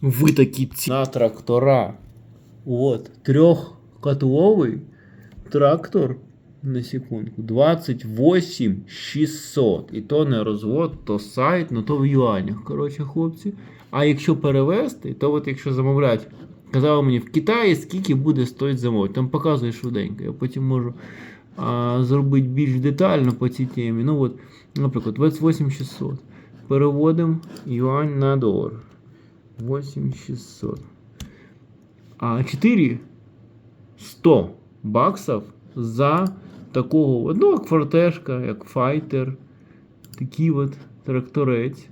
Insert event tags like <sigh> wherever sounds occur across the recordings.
Ви такі ці на трактора. От, трьохкотловий трактор на секундку. 28 600. І то не розвод, то сайт, ну то в юанях, коротше, хлопці. А якщо перевести, то от якщо замовляти, казали мені в Китаї скільки буде стоїть замовити. Там показує швиденько. Я потім можу а, зробити більш детально по цій темі. Ну от, наприклад, 28 600. Переводимо юань на долар. 8600. А 4 100 баксів за такого, ну, як фортешка, як файтер. Такий от тракторець.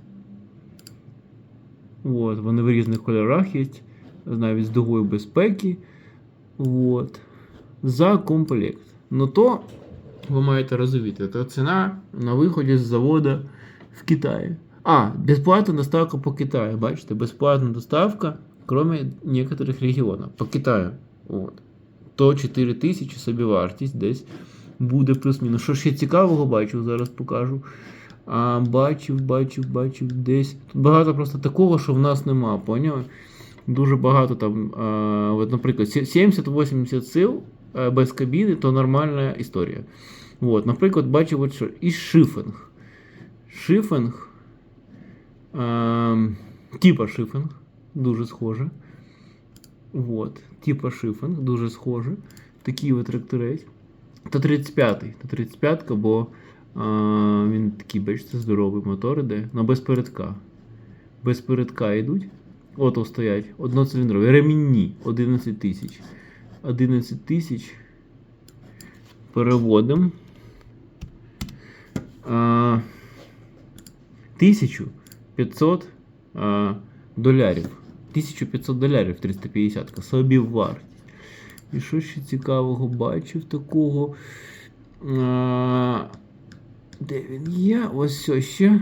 От, вони в різних кольорах є. Навіть з дугою безпеки. От. За комплект. Ну то ви маєте розуміти, це ціна на виході з заводу в Китаї. А, безплатна доставка по Китаю. Бачите, безплатна доставка, кроме некоторых регіонів. По Китаю. От. То 4 тисячі собі вартість десь буде плюс-мінус. Що ще цікавого бачив, зараз покажу. А, бачив, бачив, бачив десь. Тут багато просто такого, що в нас нема, поняли? Дуже багато там, а, от, наприклад, 70-80 сил без кабіни, то нормальна історія. От, наприклад, бачив, от що і шифинг. Шифинг. А, типа шифинг, дуже схоже. Вот, типа шифинг, дуже схоже. Такий от тракторець. Та 35-й. Та 35-ка, бо а, він такий, бачите, здоровий мотор іде, але без передка. Без передка йдуть. Ото стоять. Одноциліндрові. Ремінні 11 тисяч. 11 тисяч. Переводимо. А, 1500 а, долярів. 1500 долярів 350 ка собі вартість. І що ще цікавого бачив такого? А, де він є? Ось все ще.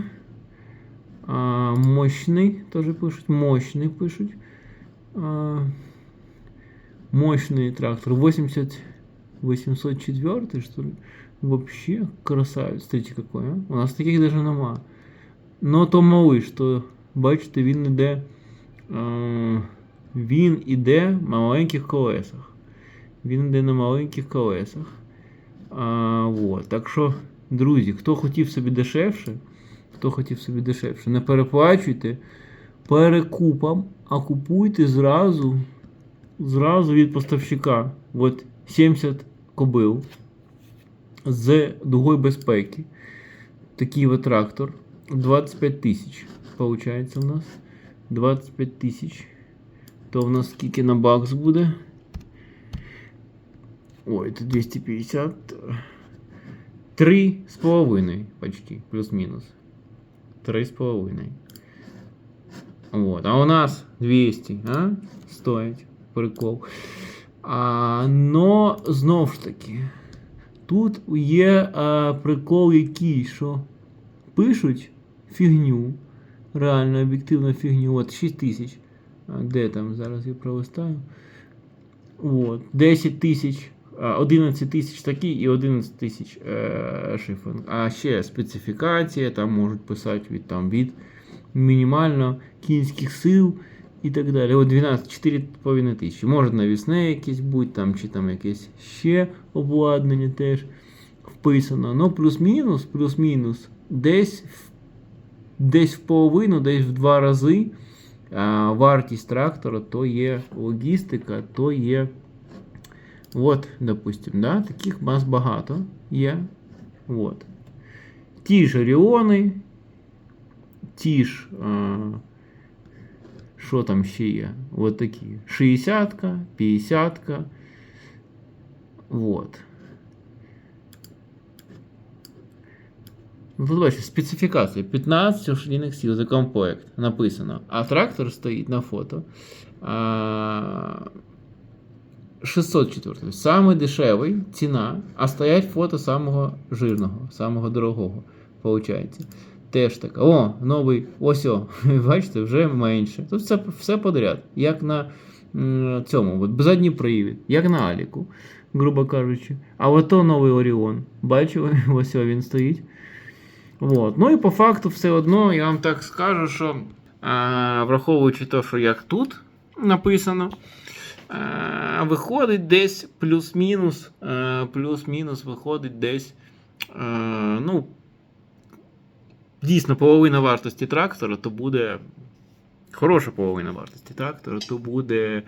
А, мощний, теж пишуть. Мощний пишуть. А, мощный трактор. 80 804, что ли? Вообще красавець. Смотрите, какой, а? У нас таких даже нема. Но то малиш, то бачите, він іде. Е, він іде на маленьких колесах. Він йде на маленьких колесах. А, вот. Так що, друзі, хто хотів собі дешевше, хто хотів собі дешевше, не переплачуйте перекупам, а купуйте зразу, зразу від поставщика. От 70 кобил з дугою безпеки. Такий от трактор. 25 тисяч. Получається у нас. 25 тисяч. То в нас скільки на бакс буде? Ой, это 250. Три з половиною почти, плюс-мінус. Три з половиною. Вот. А у нас 200, а? Стоїть. Прикол. А, но знов ж таки. Тут є а, прикол який, що пишуть фігню. Реально об'єктивну фігню. От 6 тисяч. Де там? Зараз я пролистаю. От. 10 тисяч. 11 тисяч такі і 11 тисяч е, шифринг. А ще специфікація, там можуть писати від там від мінімально кінських сил і так далі. От 12, 4,5 тисячі. Може навісне якесь бути, там, чи там якесь ще обладнання теж вписано. Ну, плюс-мінус, плюс-мінус, десь в десь в половину, десь в два рази вартість трактора то є логістика, то є. От, допустим, да, таких мас багато є. От. Ті ж Оріони, ті ж. А, що там ще є? От такі. 60-ка, 50-ка. Вот. Ну, тут бачите, специфікація 15 лошадиних сил за комплект написано. А трактор стоїть на фото. А, 604. Самий дешевий ціна, а стоять фото самого жирного, самого дорогого. Получається. Теж така. О, новий. Ось о. <laughs> Бачите, вже менше. Тут все все подряд. Як на цьому, от, задній привід, як на Аліку, грубо кажучи. А ото новий Оріон. Бачили, <laughs> ось о, він стоїть. Вот. Ну і по факту все одно я вам так скажу, що а, враховуючи те, що як тут написано, а, виходить десь плюс-мінус, а, плюс-мінус виходить десь. а, ну, дійсно половина вартості трактора, то буде хороша половина вартості трактора, то буде.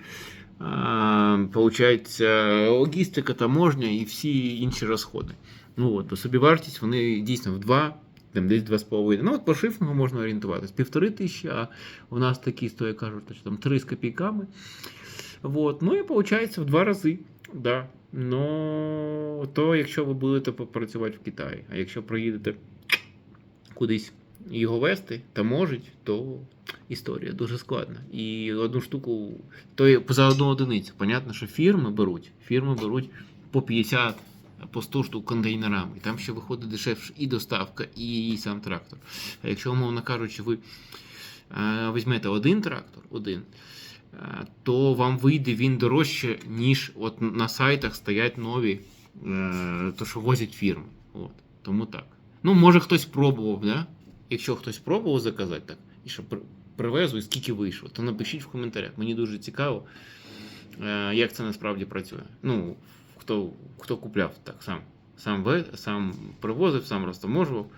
А, получається, логістика, таможня і всі інші розходи. Ну от, то собівартість вони дійсно в 2, там десь 2,5. Ну от по шифінгу можна орієнтуватись. Півтори тисячі, а у нас такі стоять, кажуть, що там 3 з копійками. Вот. Ну і виходить в два рази. Да. Ну, то якщо ви будете попрацювати в Китаї, а якщо проїдете кудись його вести та можуть, то історія дуже складна. І одну штуку, то за одну одиницю. Понятно, що фірми беруть. Фірми беруть по 50, по 100 штук контейнерами. Там ще виходить дешевше і доставка, і сам трактор. А якщо, умовно кажучи, ви е, візьмете один трактор, один. е, То вам вийде він дорожче, ніж от на сайтах стоять нові, е, то що возять фірми. От. Тому так. Ну, може хтось пробував, да? Якщо хтось пробував заказати так, і що при- привезу, і скільки вийшло, то напишіть в коментарях. Мені дуже цікаво, як це насправді працює. Ну, хто, хто купляв так сам. Сам, ве- сам привозив, сам розтаможував.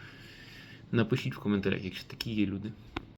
Напишіть в коментарях, якщо такі є люди.